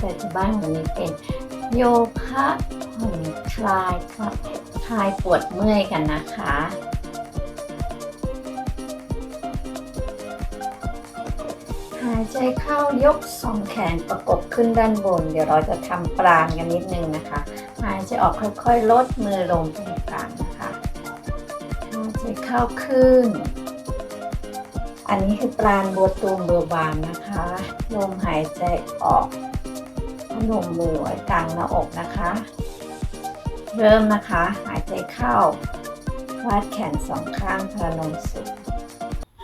แต่ที่บ้านวันนี้เป็นโยคะผ่อนคลายคลายปวดเมื่อยกันนะคะหายใจเข้ายกสองแขนประกบขึ้นด้านบน เดี๋ยวเราจะทำปราณกันนิดนึงนะคะ หายใจออกค่อยๆ ลดมือลงตรงกลางนะคะหายใจเข้าขึ้น อันนี้คือปราณบัวตูมเบอร์บานนะคะ ลมหายใจออก พนมมือไว้กลางหน้าอกนะคะ เริ่มนะคะ หายใจเข้าวาดแขนสองข้างพนมสูง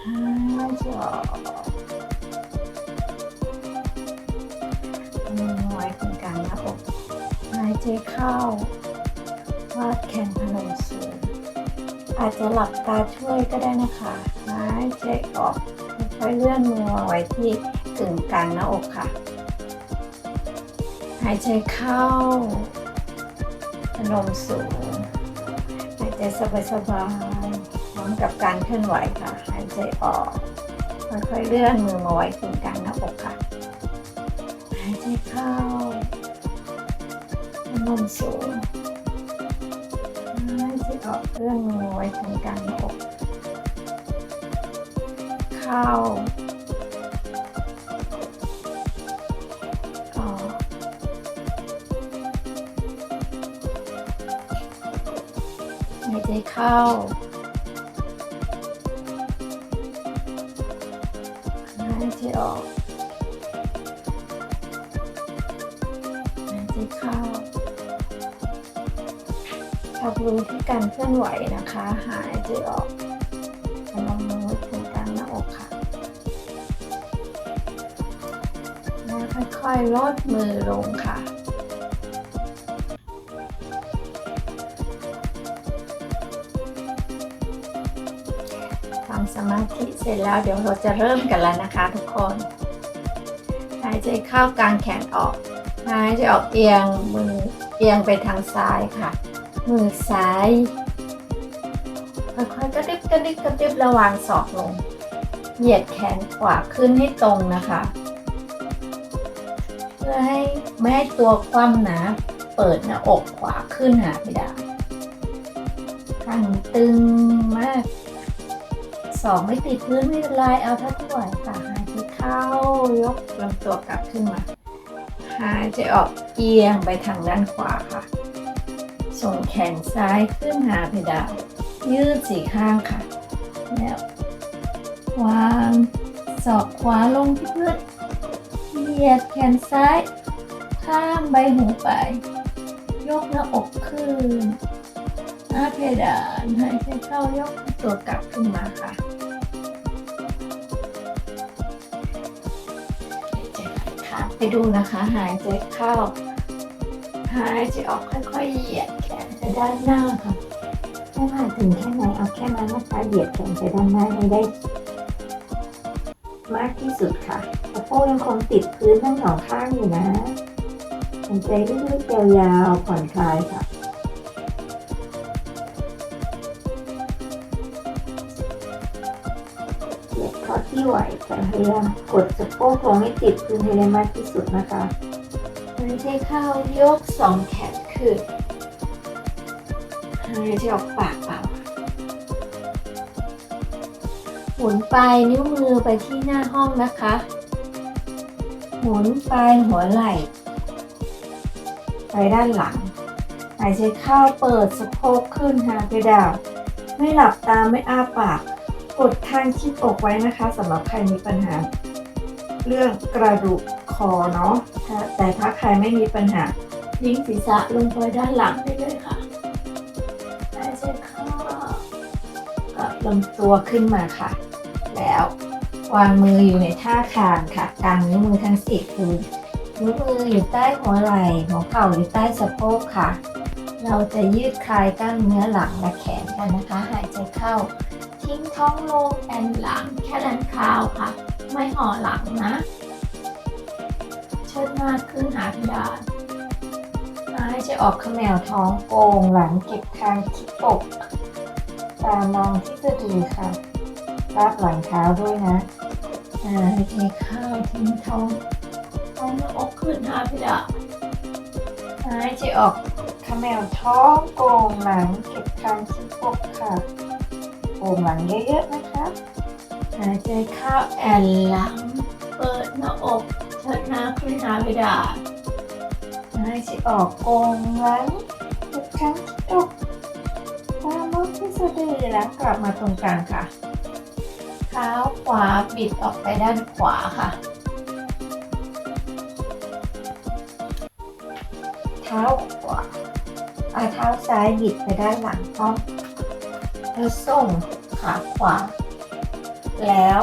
หายใจออกมือไว้ตรงกลางหน้าอกหายใจเข้าวาดแขนพนมสูงอาจจะหลับตาช่วยก็ได้นะคะหายใจออกค่อยเลื่อนมือไว้ที่กึ่งกลางหน้าอกค่ะ หายใจเข้าพนมสูง หายใจสบายๆพร้อมกับการเคลื่อนไหวค่ะ หายใจออก ค่อยๆเลื่อนมือมาไว้กึ่งกลางหน้าอกค่ะ หายใจเข้าพนมสูง หายใจออกเลื่อนมือไว้ตรงกลางหน้าอก เข้า หายใจเข้า หายใจออก หายใจเข้ารับรู้ที่การเคลื่อนไหวนะคะ หายใจออกพนมมือไว้ตรงกลางหน้าอกค่ะ แล้วค่อยๆลดมือลงค่ะ มาธิเสร็จแล้วเดี๋ยวเราจะเริ่มกันแล้วนะคะทุกคน หายใจเข้ากลางแขนออก หายใจออกเอียงมือเอียงไปทางซ้ายค่ะ มือซ้ายค่อยๆกระดิบกระดิบกระดิบระวางศอกลง เหยียดแขนขวาขึ้นให้ตรงนะคะ เพื่อให้ไม่ให้ตัวคว่ำหนะ เปิดหน้าอกขวาขึ้นหาเพดานข้างตึงมาก สองไม่ติดพื้นไม่เป็นไรเอาเท่าที่ไหวค่ะหายใจเข้ายกลำตัวกลับขึ้นมาหายใจออกเอียงไปทางด้านขวาค่ะ ส่งแขนซ้ายขึ้นหาเพดานยืดสี่ข้างค่ะ แล้ววางศอกขวาลงที่พื้นเหยียดแขนซ้าย ข้ามใบหูไป ยกหน้าอกขึ้นหน้าเพดานหายใจเข้ายกตัวกลับขึ้นมาค่ะ ขาไปดูนะคะ หายใจเข้า หายใจออกค่อยๆเหยียดแขนไปด้านหน้าค่ะไม่ผ่านถึงแค่ไหนเอาแค่นั้นนะคะเหยียดแขนไปด้านหน้าให้ได้ มากที่สุดค่ะสะโพกยังคงติดพื้นทั้งสองข้างอยู่นะหายใจลึกๆยาวๆผ่อนคลายค่ะ ที่ไหวแต่พยายามกดสะโพกลงให้ติดพื้นให้ได้มากที่สุดนะคะหายใจเข้ายกสองแขนขึ้นหายใจออกปากเปล่าหมุนปลายนิ้วมือไปที่หน้าห้องนะคะ หมุนปลายหัวไหล่ ไปด้านหลังหายใจเข้าเปิดสะโพกขึ้นหาเพดานไม่หลับตาไม่อ้าปาก กดทางชิดอกไว้นะคะสำหรับใครมีปัญหา เรื่องกระดูกคอเนาะแต่ถ้าใครไม่มีปัญหาทิ้งศีรษะลงไปด้านหลังได้เลยค่ะหายใจเข้ากลำตัวขึ้นมาค่ะ แล้ววางมืออยู่ในท่าคานค่ะกางนิ้วมือทั้งสี่คือนิ้วมืออยู่ใต้หัวไหล่หัวเข่าอยู่ใต้สะโพกค่ะ เราจะยืดคลายกล้ามเนื้อหลังและแขนกันนะคะ หายใจเข้า ทิ้งท้องลงแอนหลังแค่ดันเท้าค่ะ ไม่ห่อหลังนะเชิดหน้าขึ้นหาเพดานหายใจออกขมวท้องโกงหลังเก็บคางที่อกตามองที่สะดือค่ะรับหลังเท้าด้วยนะหายใจเข้าวทิ้งท้องไปเอาหน้าอกขึ้นหาเพดานหายใจออกขมวท้องโกงหลังเก็บคางที่ปกค่ะ โกงหลังเยอะๆนะคะหายใจเข้าแอนหลัง เปิดหน้าอกเชิดหน้าขึ้นหาเพดานหายใจออกโกงหลังเก็บคางที่อกตามลงที่สะดือแล้วกลับมาตรงกลางค่ะเท้าขวาบิดออกไปด้านขวาค่ะ เท้าขวาอาเท้าซ้ายบิดไปด้านหลังพร้อมแล้วส่ง ขาขวา แล้ว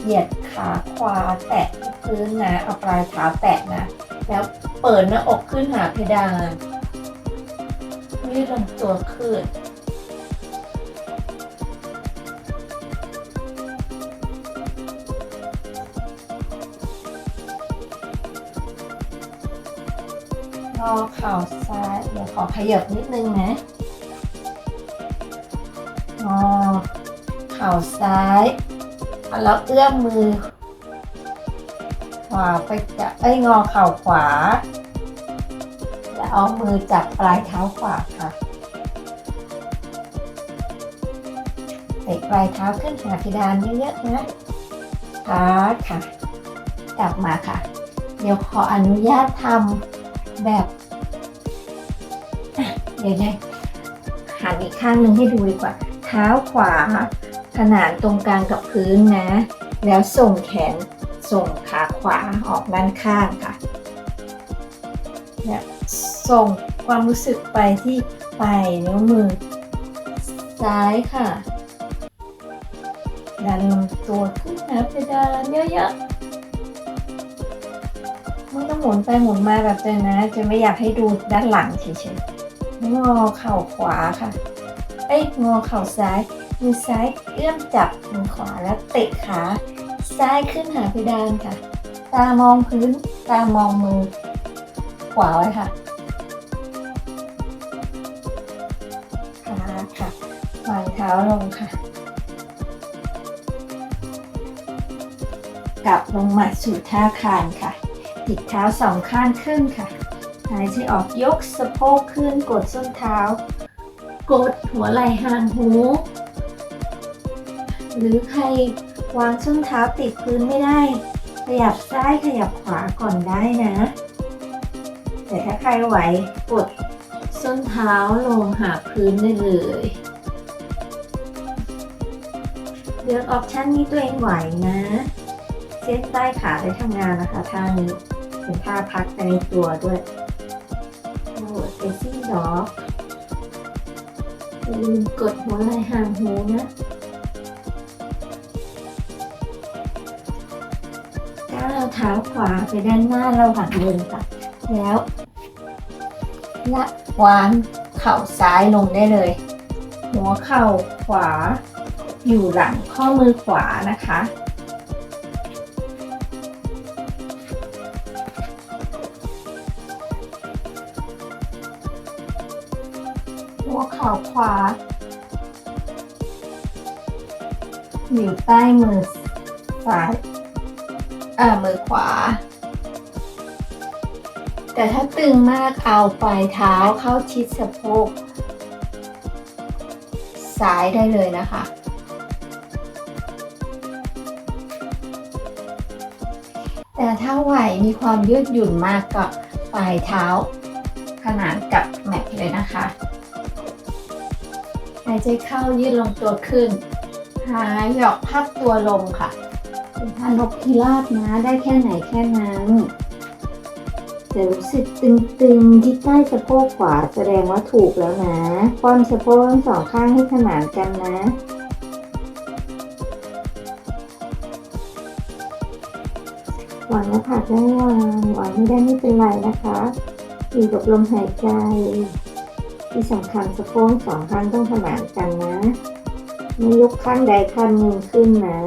เหยียดขาขวาแตะที่พื้นนะเอาปลายเท้าแตะนะ แล้วเปิดหน้าอกขึ้นหาเพดานยืดลำตัวขึ้นงอเข่าซ้าย เดี๋ยวขอขยับนิดนึงนะ เข่าซ้ายแล้วเอื้อมมือ ขวาไปจับเอ้ยงอเข่าขวา แล้วเอามือจับปลายเท้าขวาค่ะเตะปลายเท้าขึ้นหาเพดานเยอะๆนะขาค่ะ กลับมาค่ะ เดี๋ยวขออนุญาตทำแบบเดี๋ยวนะหันอีกข้างหนึ่งให้ดูดีกว่า เท้าขวา ขนานตรงกลางกับพื้นนะ แล้วส่งแขนส่งขาขวาออกด้านข้างค่ะเนี่ยส่งความรู้สึกไปที่ปลายนิ้วมือ ซ้ายค่ะดันลำตัวขึ้นหาเพดานเยอะๆไม่ต้องหมุนไปหมุนมาแบบเดิมนะ จะไม่อยากให้ดูด้านหลังเฉยๆงอเข่าขวาค่ะ เอ้ยงอเข่าซ้าย มือซ้ายเอื้อมจับมือขวาแล้วเตะขา ซ้ายขึ้นหาเพดานค่ะ ตามองพื้น ตามองมือ ขวาไว้ค่ะขาค่ะวางเท้าลงค่ะ กลับลงมาสู่ท่าคานค่ะติดเท้าสองข้างขึ้นค่ะหายใจออกยกสะโพกขึ้นกดส้นเท้า กดหัวไหล่ห่างหู หรือใครวางส้นเท้าติดพื้นไม่ได้ ขยับซ้ายขยับขวาก่อนได้นะ แต่ถ้าใครไหวกดส้นเท้าลงหาพื้นได้เลยเลือกออปชันนี้ตัวเองไหวนะ เส้นใต้ขาได้ทำงานนะคะท่านี้เป็นท่าพักในตัวด้วยโหมดเฟซิ่ดอก อย่าลืมกดหัวไหล่ห่างหูนะก้าวเท้าขวาไปด้านหน้าเราหักเดินค่ะ แล้วละวางเข่าซ้ายลงได้เลย หัวเข่าขวาอยู่หลังข้อมือขวานะคะ หัวเข่าขวา อยู่ใต้มือซ้ายเอ่ามือขวา แต่ถ้าตึงมากเอาปลายเท้าเข้าชิดสะโพกซ้ายได้เลยนะคะ แต่ถ้าไหวมีความยืดหยุ่นมากกับปลายเท้าขนานกับแม็กเลยนะคะ หายใจเข้ายืดลงตัวขึ้น หายออกพับตัวลงค่ะ เป็นท่านกพิราบนะ ได้แค่ไหนแค่นั้นจะรู้สึกตึงๆ ที่ใต้สะโพกขวาแสดงว่าถูกแล้วนะคว่ำสะโพกทั้งสองข้างให้ขนานกันนะวางหน้าผากได้วางวางไม่ได้ไม่เป็นไรนะคะ อยู่กับลมหายใจ ที่สำคัญสะโพกสองข้างต้องขนานกันนะไม่ยกข้างใดข้างหนึ่งขึ้นนะ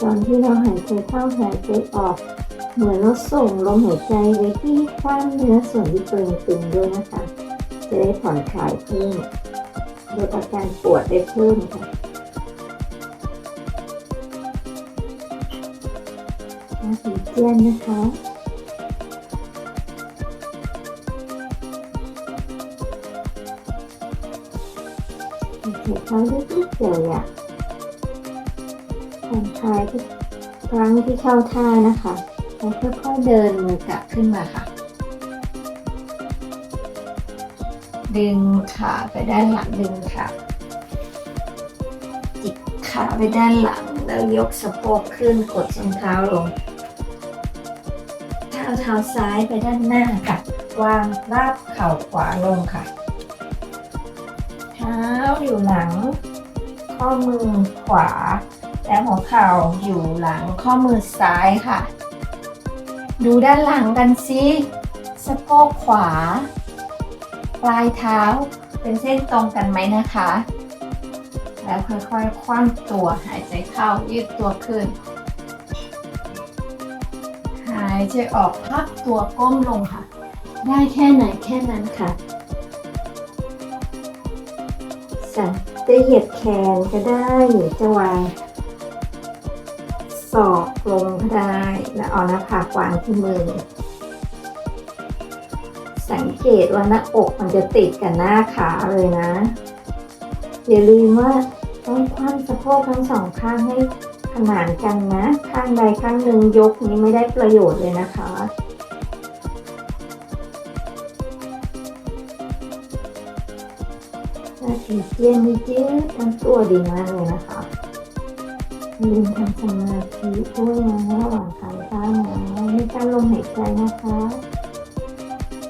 ตอนที่เราหายใจเข้าหายใจออก เหมือนเราส่งลมหายใจไว้ที่กล้ามเนื้อส่วนที่เกร็งตึงด้วยนะคะ จะได้ผ่อนคลายเพิ่มลดอาการปวดได้เพิ่มค่ะมาสีเจียนนะคะ อเคเขาลึกๆเลยอะผ่อนคลายทุกครั้งที่เข้าท่านะคะแล้วค่อยๆเดินมือกลับขึ้นมาค่ะ ดึงขาไปด้านหลังดึงขาจิกขาไปด้านหลังแล้วยกสะโพกขึ้นกดส้นเท้าลงเท้าเท้าซ้ายไปด้านหน้าค่ะ วางราบเข่าขวาลงค่ะ ท้าอยู่หลัง ข้อมือขวา และหัวเข่าอยู่หลังข้อมือซ้ายค่ะ ดูด้านหลังกันสิสะโพกขวา ปลายเท้าเป็นเส้นตรงกันไหมนะคะ แล้วค่อยๆคว่ำตัวหายใจเข้ายืดตัวขึ้น หายใจออกพักตัวก้มลงค่ะ ได้แค่ไหนแค่นั้นค่ะ สั่นจะเหยียดแขนก็ได้หรือจะวางศอกลงก็ได้ แล้วเอาหน้าผากวางที่มือ สังเกตว่าหน้าอกมันจะติดกับหน้าขาเลยนะ อย่าลืมว่าต้องคว่ำสะโพกทั้งสองข้างให้ขนานกันนะ ข้างใดข้างหนึ่งยกนี้ไม่ได้ประโยชน์เลยนะคะ ถ้าผีเจียนนี่ยืดทั้งตัวดีมากเลยนะคะยืมทำสมาธิด้วยนะระหว่างการสร้างนะในการลมหายใจนะคะ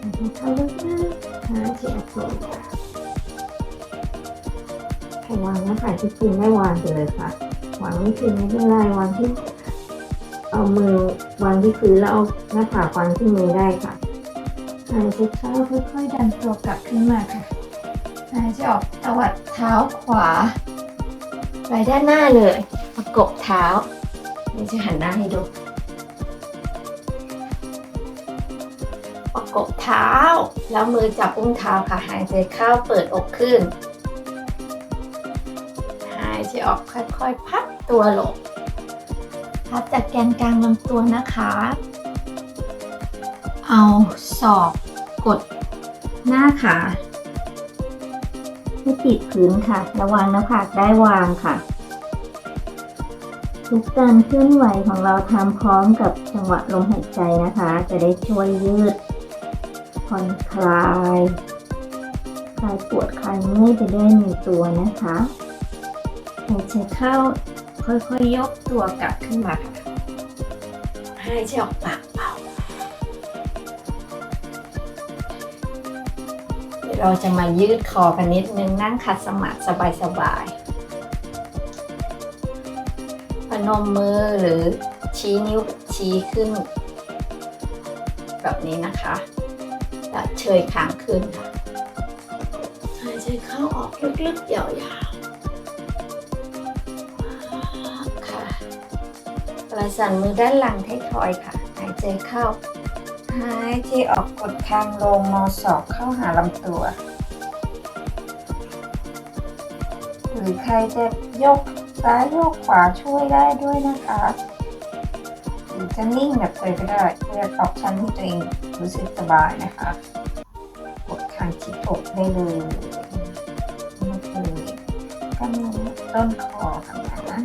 หายใจเข้าลึกๆหายใจออกลงค่ะใครวางน้าผากที่พื้นไม่วางไปเลยค่ะวางไม่พื้นไม่เป็นไรวางที่เอามือวางที่พื้นแล้วเอาหน้าผากวางที่มือได้ค่ะหายใจเข้าค่อยๆดันตัวกลับขึ้นมาค่ะายใจออกตวัดเท้าขวาไปด้านหน้าเลย ประกบเท้าเดี๋ยวจะหันหน้าให้ดู ประกบเท้า แล้วมือจับอุ้งเท้าค่ะ หายใจเข้าเปิดอกขึ้น หายใจออกค่อยๆ พับตัวลง พับจากแกนกลางลำตัวนะคะ เอาศอกกดหน้าขา ให้ติดพื้นค่ะ ระวังหน้าผากได้วางค่ะ ทุกการเคลื่อนไหวของเราทำพร้อมกับจังหวะลมหายใจนะคะ จะได้ช่วยยืดผ่อนคลายคลายปวดคลายเมื่อยไปได้ในตัวนะคะหายใจเข้าค่อยๆยกตัวกลับขึ้นมาค่ะหายใจออกปาก เบาเดี๋ยวเราจะมายืดคอกันนิดนึงนั่งขัดสมาธิสบายๆพนมมือหรือชี้นิ้วชี้ขึ้น แบบนี้นะคะแล้วเชยคางขึ้นค่ะหายใจเข้าออกลึกๆยาวๆค่ะประสานมือด้านหลังไทยทอยค่ะ หายใจเข้า หายใจออกกดคางลงมอศอกเข้าหาลำตัว หรือใครจะยกซ้ายยกขวาช่วยได้ด้วยนะคะหรือจะนิ่งแบบเลยก็ได้เลือกออปชันที่ตัวเองรู้สึกสบายนะคะกดคางชิดอกได้เลยนี่คือกล้ามเนื้อต้นคอค่ะนะ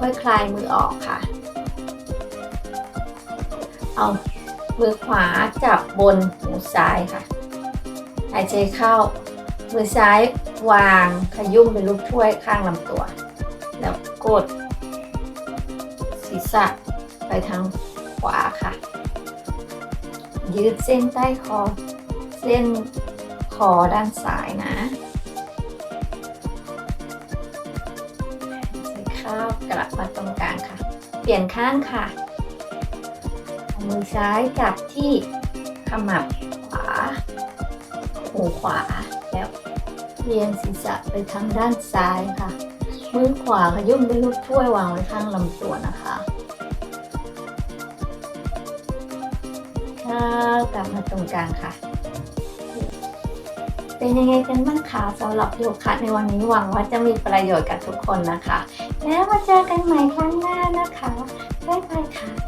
ค่อยๆคลายมือออกค่ะ เอามือขวาจับบนหูซ้ายค่ะ หายใจเข้า มือซ้ายวางขยุ่มเป็นลูกถ้วยข้างลำตัว แล้วกด ศีรษะไปทางขวาค่ะ ยืดเส้นใต้คอ เส้นคอด้านซ้ายนะใส่ข้าวกลับมาตรงกลางค่ะ เปลี่ยนข้างค่ะ เอามือซ้ายจับที่ขมับขวา หูขวา แล้วเรียงศีรษะไปทางด้านซ้ายค่ะ มือขวาขยุ่มด้วยลูกถ้วยวางไว้ข้างลำตัวนะคะ้าวกลับมาตรงกลางค่ะ เป็นยังไงกันบ้างคะสำหรับโยคะในวันนี้หวังว่าจะมีประโยชน์กับทุกคนนะคะ แล้วมาเจอกันใหม่ครั้งหน้านะคะ บ๊ายบายค่ะ